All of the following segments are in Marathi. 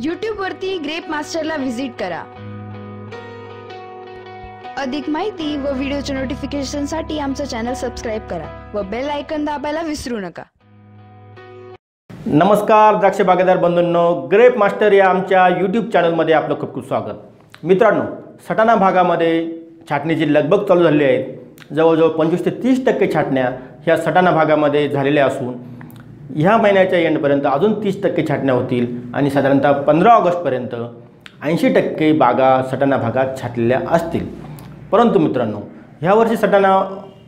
यूट्यूबवरती ग्रेप मास्टरला व्हिजिट करा. अधिक माहिती व व्हिडिओच्या नोटिफिकेशनसाठी आमचं चॅनल सबस्क्राईब करा व बेल आयकन दाबायला विसरू नका. नमस्कार द्राक्ष बागेदार बंधूंनो. ग्रेप मास्टर या आमच्या यूट्यूब चॅनलमध्ये आपलं खूप खूप स्वागत. मित्रांनो सटाणा भागामध्ये छाटणीची लगबग चालू झाली आहे. जवळजवळ पंचवीस ते तीस टक्के छाटण्या ह्या सटाणा भागामध्ये झालेल्या असून ह्या महिन्याच्या एंडपर्यंत अजून तीस टक्के छाटण्या होतील आणि साधारणतः पंधरा ऑगस्टपर्यंत ऐंशी टक्के बागा सटाणा भागात छाटलेल्या असतील. परंतु मित्रांनो ह्या वर्षी सटाणा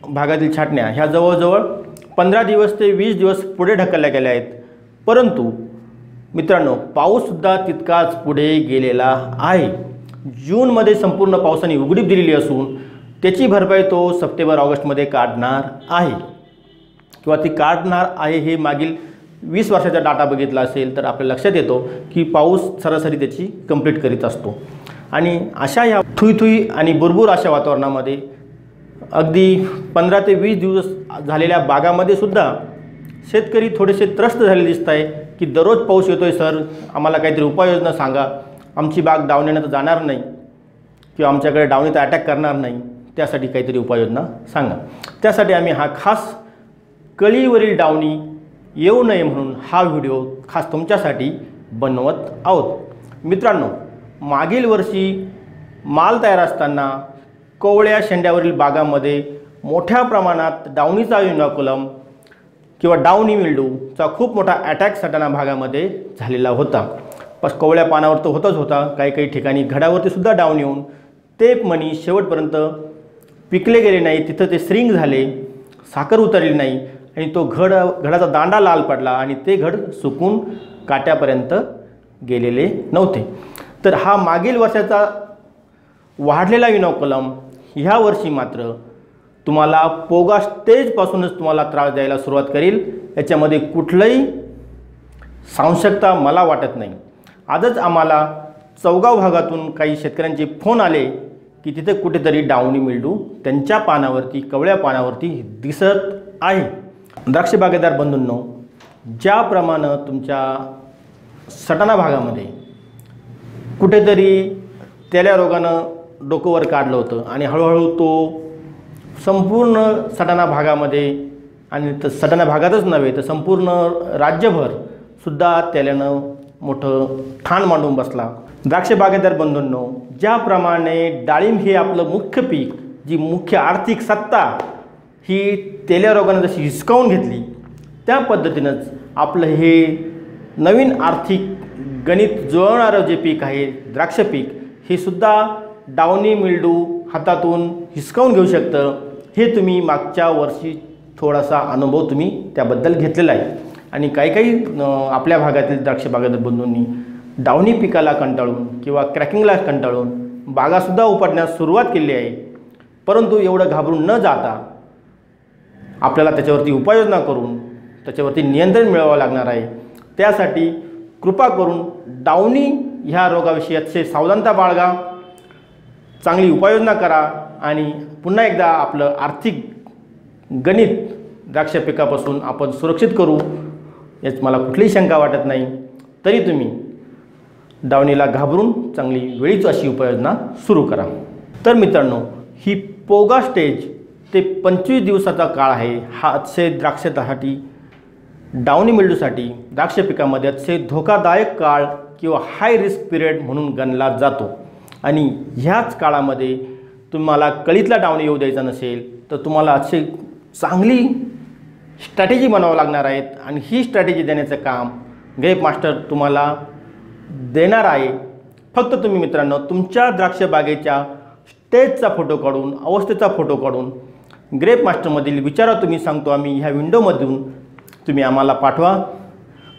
भागातील छाटण्या ह्या जवळजवळ पंधरा दिवस ते वीस दिवस पुढे ढकलल्या गेल्या आहेत. परंतु मित्रांनो पाऊससुद्धा तितकाच पुढे गेलेला आहे. जूनमध्ये संपूर्ण पावसाने उघडीप दिलेली असून त्याची भरपाई तो सप्टेंबर ऑगस्टमध्ये काढणार आहे. किंवा ती काढणार आहे हे मागील वीस वर्षाचा डाटा बघितला असेल तर आपल्या लक्षात येतो की पाऊस सरासरी त्याची कंप्लीट करीत असतो. आणि अशा ह्या थुईथुई आणि बुरबुर अशा वातावरणामध्ये अगदी पंधरा ते वीस दिवस झालेल्या बागामध्ये सुद्धा शेतकरी थोडेसे त्रस्त झाले दिसत आहे की दररोज पाऊस येतो आहे सर आम्हाला काहीतरी उपाययोजना सांगा. आमची बाग डावण्यानं तर जाणार नाही किंवा आमच्याकडे डावणीत तर अटॅक करणार नाही. त्यासाठी काहीतरी उपाययोजना सांगा. त्यासाठी आम्ही हा खास कळीवरील डावणी येऊ नये म्हणून हा व्हिडिओ खास तुमच्यासाठी बनवत आहोत. मित्रांनो मागील वर्षी माल तयार असताना कोवळ्या शेंड्यावरील बागामध्ये मोठ्या प्रमाणात डावणीचा युनाकुलम किंवा डावणी मिल्डूचा खूप मोठा अटॅक सटाणा भागामध्ये झालेला होता. पस कोवळ्या पानावर तर होतच होता. काही काही ठिकाणी घडावरतीसुद्धा डावणी डाऊन येऊन ते मणी शेवटपर्यंत पिकले गेले नाही. तिथं ते स्रिंग झाले. साखर उतरली नाही. आणि तो घड घडाचा दांडा लाल पडला आणि ते घड सुकून काट्यापर्यंत गेलेले नव्हते. तर हा मागील वर्षाचा वाढलेला विनोकलम ह्या वर्षी मात्र तुम्हाला पोगा स्टेजपासूनच तुम्हाला त्रास द्यायला सुरुवात करील. याच्यामध्ये कुठलंही सांशकता मला वाटत नाही. आजच आम्हाला चौगाव भागातून काही शेतकऱ्यांचे फोन आले की तिथे कुठेतरी डावणी मिल्डू त्यांच्या पानावरती कवळ्या पानावरती दिसत आहे. द्राक्ष बागेदार बंधूंनो ज्याप्रमाणे तुमच्या सटाणा भागामध्ये कुठेतरी तेल्या रोगानं डोकं वर काढलं होतं आणि हळूहळू तो संपूर्ण सटाणा भागामध्ये आणि तर सटाणा भागातच नव्हे तर संपूर्ण राज्यभर सुद्धा त्याल्यानं मोठं ठाण मांडून बसला. द्राक्ष बागेदार बंधूंनो ज्याप्रमाणे डाळिंब हे आपलं मुख्य पीक जी मुख्य आर्थिक सत्ता ही तेल्या रोगानं जशी हिसकावून घेतली त्या पद्धतीनंच आपलं हे नवीन आर्थिक गणित जुळवणारं जे पीक आहे द्राक्ष पीक हे सुद्धा डावणी मिल्डू हातातून हिसकावून घेऊ शकतं. हे तुम्ही मागच्या वर्षी थोडासा अनुभव तुम्ही त्याबद्दल घेतलेला आहे. आणि काही काही आपल्या भागातील द्राक्ष बागायत बंधूंनी डावणी पिकाला कंटाळून किंवा क्रॅकिंगला कंटाळून बागासुद्धा उपटण्यास सुरुवात केली आहे. परंतु एवढं घाबरून न जाता आपल्याला त्याच्यावरती उपाययोजना करून त्याच्यावरती नियंत्रण मिळवावं लागणार आहे. त्यासाठी कृपा करून डावणी ह्या रोगाविषयी अतिशय सावधानता बाळगा चांगली उपाययोजना करा आणि पुन्हा एकदा आपलं आर्थिक गणित द्राक्ष पिकापासून आपण सुरक्षित करू यात मला कुठलीही शंका वाटत नाही. तरी तुम्ही डावणीला घाबरून चांगली वेळीच अशी उपाययोजना सुरू करा. तर मित्रांनो ही पोगा स्टेज ते पंचवीस दिवसाचा काळ आहे. हा अतिशय द्राक्षासाठी डावणी मिल्डूसाठी द्राक्ष पिकामध्ये अतिशय धोकादायक काळ किंवा हाय रिस्क पिरियड म्हणून गणला जातो. आणि ह्याच काळामध्ये तुम्हाला कळीतला डावणी येऊ द्यायचा नसेल तर तुम्हाला अतिशय चांगली स्ट्रॅटेजी बनावं लागणार आहेत. आणि ही स्ट्रॅटेजी देण्याचं काम ग्रेप मास्टर तुम्हाला देणार आहे. फक्त तुम्ही मित्रांनो तुमच्या द्राक्ष बागेच्या स्टेजचा फोटो काढून अवस्थेचा फोटो काढून ग्रेप मास्टरमधील विचारा तुम्ही सांगतो आम्ही ह्या विंडोमधून तुम्ही आम्हाला पाठवा.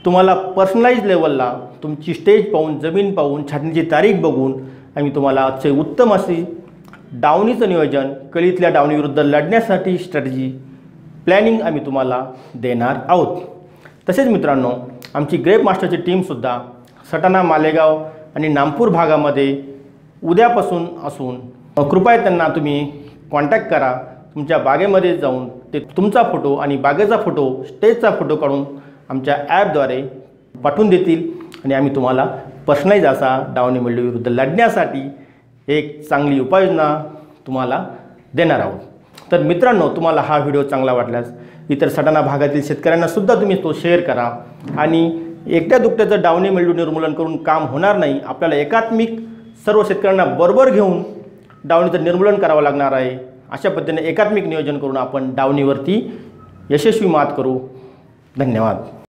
तुम्हाला पर्सनलाइज लेवलला तुमची स्टेज पाहून जमीन पाहून छाटणीची तारीख बघून आम्ही तुम्हाला अतिशय उत्तम अशी डावणीचं नियोजन कळीतल्या डावणीविरुद्ध लढण्यासाठी स्ट्रॅटजी प्लॅनिंग आम्ही तुम्हाला देणार आहोत. तसेच मित्रांनो आमची ग्रेप मास्टरची टीमसुद्धा सटाणा मालेगाव आणि नामपूर भागामध्ये उद्यापासून असून कृपया त्यांना तुम्ही कॉन्टॅक्ट करा. तुमच्या बागेमध्ये जाऊन ते तुमचा फोटो आणि बागेचा फोटो स्टेजचा फोटो काढून आमच्या ॲपद्वारे पाठवून देतील. आणि आम्ही तुम्हाला पर्सनलाइज असा डावणी मिल्डू विरुद्ध लढण्यासाठी एक चांगली उपाययोजना तुम्हाला देणार आहोत. तर मित्रांनो तुम्हाला हा व्हिडिओ चांगला वाटल्यास इतर सटाणा भागातील शेतकऱ्यांनासुद्धा तुम्ही तो शेअर करा. आणि एकट्या दुकट्याचं डावणी मिल्डू निर्मूलन करून काम होणार नाही. आपल्याला एकात्मिक सर्व शेतकऱ्यांना बरोबर घेऊन डावणीचं निर्मूलन करावं लागणार आहे. अशा पद्धतीने एकात्मिक नियोजन करून आपण डावणीवरती यशस्वी मात करू. धन्यवाद.